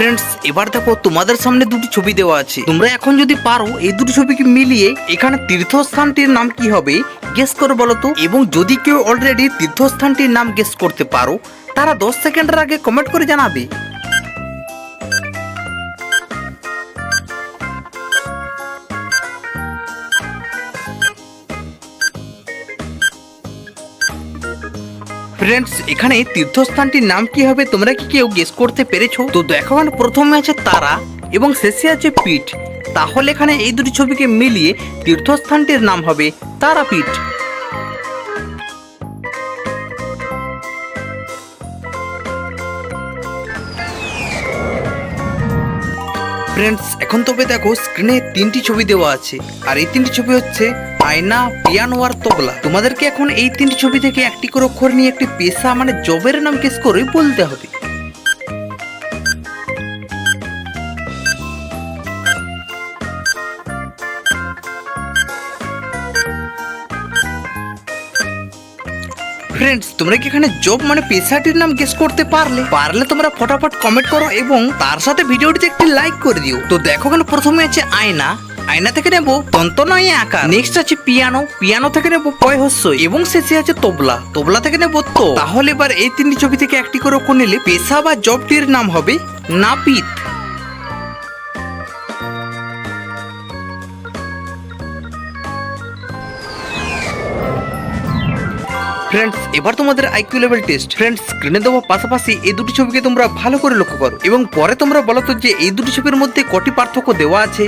Friends এবার দেখো তোমাদের সামনে দুটি ছবি দেওয়া আছে। তোমরা এখন যদি পারো, এই দুটি ছবিকে মিলিয়ে এখানে তীর্থস্থানটির নাম কি হবে? গেস করে বলো তো। এবং যদি কেউ অলরেডি তীর্থস্থানটির নাম গেস করতে পারো, তারা দশ সেকেন্ডের আগে কমেন্ট করে জানাবে। ফ্রেন্ডস এখানে তীর্থস্থানটির নাম কি হবে? তোমরা কি কেউ গেস করতে পেরেছ? তো দেখো এখানে প্রথমে আছে তারা এবং শেষে আছে পিঠ। তাহলে এখানে এই দুটি ছবিকে মিলিয়ে তীর্থস্থানটির নাম হবে তারাপীঠ। ফ্রেন্ডস এখন তবে দেখো স্ক্রিনে তিনটি ছবি দেওয়া আছে। আর এই তিনটি ছবি হচ্ছে আয়না পিয়ানো আর তবলা। তোমাদেরকে এখন এই তিনটি ছবি থেকে একটি করে অক্ষর নিয়ে একটি পেশা মানে জবের নাম কেস করে বলতে হবে। ফ্রেন্ডস তোমরা কি এখানে জব মানে পেশাটির নাম গেস করতে পারলে? পারলে তোমরা ফটাফট কমেন্ট করো এবং তার সাথে ভিডিওটিতে একটি লাইক করে দিও। তো দেখো এখানে প্রথমে আছে আয়না। আয়না থেকে নেব তন্ত নয় আঁকা নেক্সট আছে পিয়ানো পিয়ানো থেকে নেব পয় হস্য এবং শেষে আছে তবলা। তবলা থেকে নেব তো। তাহলে এবার এই তিনটি ছবি থেকে একটি করে নিলে পেশা বা জবটির নাম হবে নাপিত। ফ্রেন্ডস এবার তোমাদের আইকিউ লেভেল টেস্ট ফ্রেন্ডস স্ক্রিনে দেওয়া পাশাপাশি এই দুটি ছবিকে তোমরা ভালো করে লক্ষ্য করো এবং পরে তোমরা বলো তো যে এই দুটি ছবির মধ্যে কটি পার্থক্য দেওয়া আছে?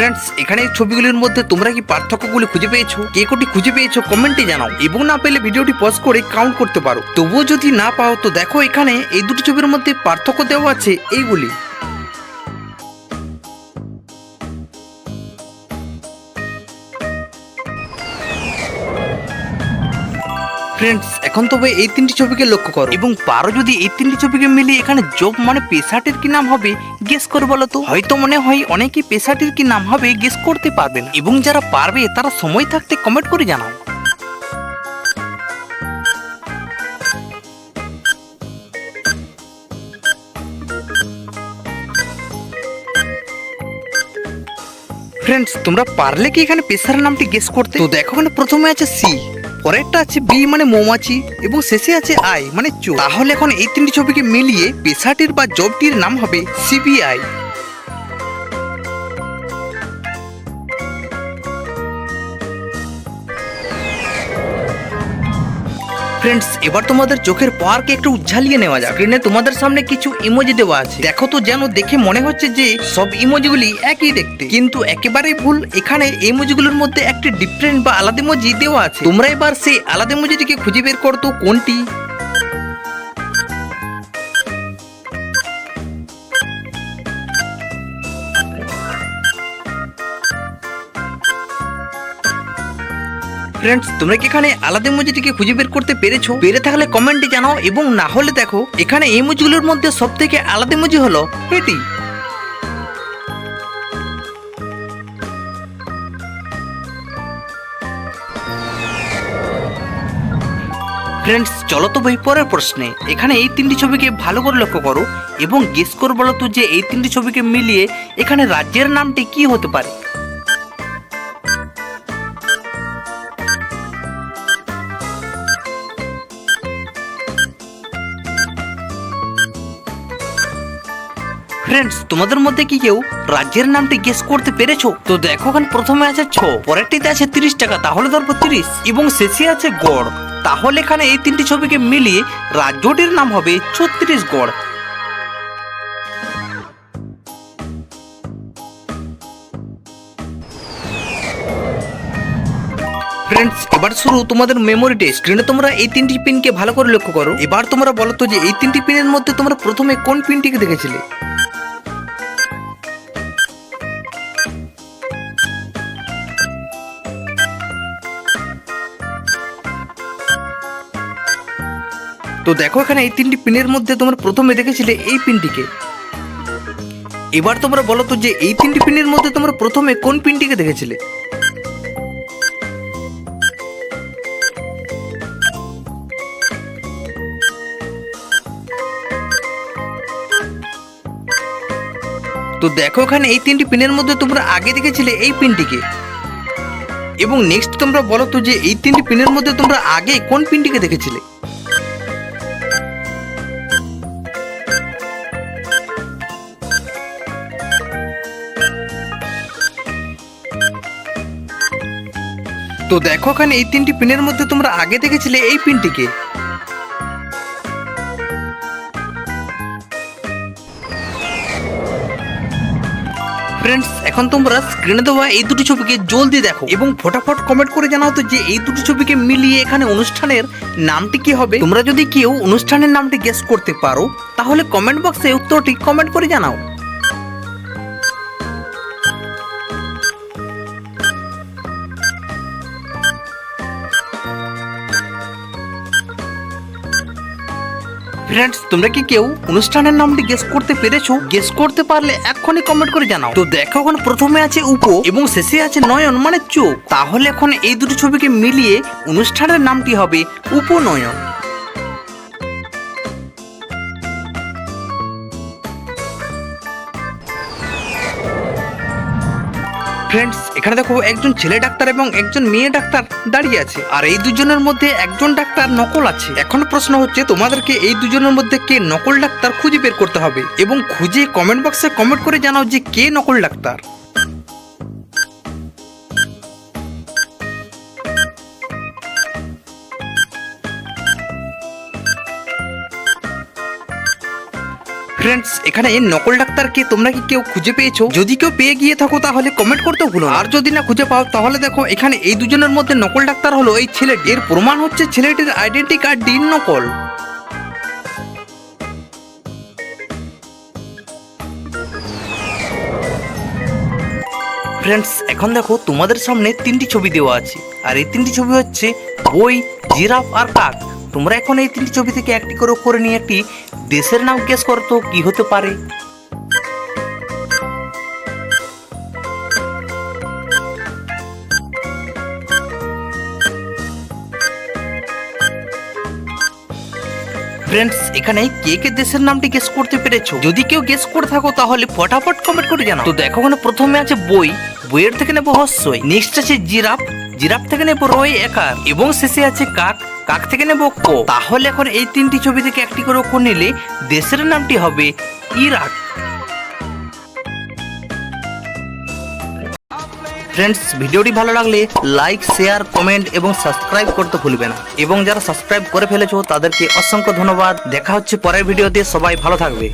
ফ্রেন্ডস এখানে এই ছবিগুলির মধ্যে তোমরা কি পার্থক্যগুলি খুঁজে পেয়েছ? কে কোটি খুঁজে পেয়েছ? কমেন্টে জানাও। এবং না পেলে ভিডিওটি পজ করে কাউন্ট করতে পারো। তবুও যদি না পাও, তো দেখো এখানে এই দুটি ছবির মধ্যে পার্থক্য দেওয়া আছে এইগুলি। ফ্রেন্ডস এখন তবে এই তিনটি ছবিকে লক্ষ্য করো। এবং পারো যদি এই তিনটি ছবিকে মিলিয়ে এখানে জব মানে পেশাটির কি নাম হবে গেস করে বলো তো। হয়তো মনে হয় অনেকেই পেশাটির কি নাম হবে গেস করতে পারবেন এবং যারা পারবে, তারা সময় থাকতে কমেন্ট করে জানাও। ফ্রেন্ডস তোমরা পারলে কি এখানে পেশার নামটি গেস করতে? তো দেখো এখানে প্রথমে আছে সি পরেরটা আছে বি মানে মৌমাছি এবং শেষে আছে আই মানে চোর। তাহলে এখন এই তিনটি ছবিকে মিলিয়ে পেশাটির বা জবটির নাম হবে সিবিআই। ফ্রেন্ডস এবার তোমাদের চোখের পাওয়ারকে একটু উজ্ঝালিয়ে নেওয়া যাক। স্ক্রিনে তোমাদের সামনে কিছু ইমোজি দেওয়া আছে। দেখো তো যেন দেখে মনে হচ্ছে যে সব ইমোজিগুলি একই দেখতে। কিন্তু একেবারেই ভুল, এখানে ইমোজিগুলোর মধ্যে একটি ডিফারেন্ট বা আলাদা ইমোজি দেওয়া আছে। তোমরা এবার সেই আলাদা ইমোজিটিকে খুঁজে বের করতো কোনটি? ফ্রেন্ডস তোমরা কি এখানে আলাদা ইমোজিটিকে খুঁজে বের করতে পেরেছ? পেরে থাকলে কমেন্টে জানাও এবং না হলে দেখো, এখানে এই ইমোজিগুলোর মধ্যে সব থেকে আলাদা ইমোজি হলো এটি ফ্রেন্ডস চলো তো ভাই পরের প্রশ্নে। এখানে এই তিনটি ছবিকে ভালো করে লক্ষ্য করো এবং গেস করে বলো তো যে এই তিনটি ছবিকে মিলিয়ে এখানে রাজ্যের নামটি কি হতে পারে। ফ্রেন্ডস তোমাদের মধ্যে কি কেউ রাজ্যের নামটি গেস করতে পেরেছ? তো দেখো এখানে প্রথমে আছে ছ, পরেরটিতে আছে তিরিশ টাকা, তাহলে ধরবো তিরিশ। এবং শেষে আছে গড়। তাহলে এখানে এই তিনটি ছবিকে মিলিয়ে রাজ্যটির নাম হবে ছত্রিশ গড় ফ্রেন্ডস এবার শুরু তোমাদের মেমোরি টেস্ট স্ক্রিনে তোমরা এই তিনটি পিনকে ভালো করে লক্ষ্য করো। এবার তোমরা বলো তো যে এই তিনটি পিনের মধ্যে তোমরা প্রথমে কোন পিনটিকে দেখেছিলে? তো দেখো এখানে এই তিনটি পিনের মধ্যে তোমরা প্রথমে দেখেছিলে এই পিনটিকে। এবার তোমরা বলো তো যে এই তিনটি পিনের মধ্যে তোমরা প্রথমে কোন পিনটিকে দেখেছিলে? তো দেখো এখানে এই তিনটি পিনের মধ্যে তোমরা আগে দেখেছিলে এই পিনটিকে। এবং নেক্সট তোমরা বলো তো যে এই তিনটি পিনের মধ্যে তোমরা আগে কোন পিনটিকে দেখেছিলে? তো দেখো এখানে এই তিনটি পিনের মধ্যে তোমরা আগে দেখেছিলে এই পিনটিকে। ফ্রেন্ডস এখন তোমরা স্ক্রিনে দেওয়া এই দুটি ছবিকে জলদি দেখো এবং ফটাফট কমেন্ট করে জানাও তো যে এই দুটি ছবিকে মিলিয়ে এখানে অনুষ্ঠানের নামটি কি হবে। তোমরা যদি কেউ অনুষ্ঠানের নামটি গেস করতে পারো, তাহলে কমেন্ট বক্সে উত্তরটি কমেন্ট করে জানাও। ফ্রেন্ডস তোমরা কি কেউ অনুষ্ঠানের নামটি গেস করতে পেরেছ? গেস করতে পারলে এক্ষুনি কমেন্ট করে জানাও। তো দেখো, এখন প্রথমে আছে উপো এবং শেষে আছে নয়ন মানে চোখ। তাহলে এখন এই দুটো ছবিকে মিলিয়ে অনুষ্ঠানের নামটি হবে উপনয়ন ফ্রেন্ডস এখানে দেখো একজন ছেলে ডাক্তার এবং একজন মেয়ে ডাক্তার দাঁড়িয়ে আছে। আর এই দুজনের মধ্যে একজন ডাক্তার নকল আছে। এখন প্রশ্ন হচ্ছে, তোমাদেরকে এই দুজনের মধ্যে কে নকল ডাক্তার খুঁজে বের করতে হবে? এবং খুঁজে কমেন্ট বক্সে কমেন্ট করে জানাও যে কে নকল ডাক্তার। ফ্রেন্ডস এখানে নকল ডাক্তারকে তোমরা কি কেউ খুঁজে পেয়েছ? যদি কেউ পেয়ে গিয়ে থাকো, তাহলে কমেন্ট করতে ভুলো। আর যদি না খুঁজে পাও, তাহলে দেখো, এখানে এই দুজনের মধ্যে নকল ডাক্তার হলো এই ছেলেটি। এর প্রমাণ হচ্ছে ছেলেটির আইডেন্টি কার্ড ডিন নকল। ফ্রেন্ডস এখন দেখো, তোমাদের সামনে তিনটি ছবি দেওয়া আছে। আর এই তিনটি ছবি হচ্ছে বই, জিরাফ আর কাক। তোমরা এখন এই তিনটি ছবি থেকে একটি করে করে নিয়ে একটি দেশের নাম গেস করতো কি হতে পারে? ফ্রেন্ডস এখানে কে কে দেশের নামটি গেস করতে পেরেছ? যদি কেউ গেস করে থাকো, তাহলে ফটাফট কমেন্ট করে জানাও। তো দেখো এখানে প্রথমে আছে বই। বইয়ের থেকে নেব হস্যই। নেক্সট আছে জিরাফ। জিরাফ থেকে নেব রয় একার। এবং শেষে আছে কাক। কাক থেকে নেব? কো। তাহলে এখন এই তিনটি ছবি থেকে একটি করে অক্ষর নিলে দেশের নামটি হবে ইরাক। ফ্রেন্ডস ভিডিওটি ভালো লাগলে লাইক শেয়ার কমেন্ট এবং সাবস্ক্রাইব করতে ভুলবে না। এবং যারা সাবস্ক্রাইব করে ফেলেছো, তাদেরকে অসংখ্য ধন্যবাদ। দেখা হচ্ছে পরের ভিডিওতে। সবাই ভালো থাকবে।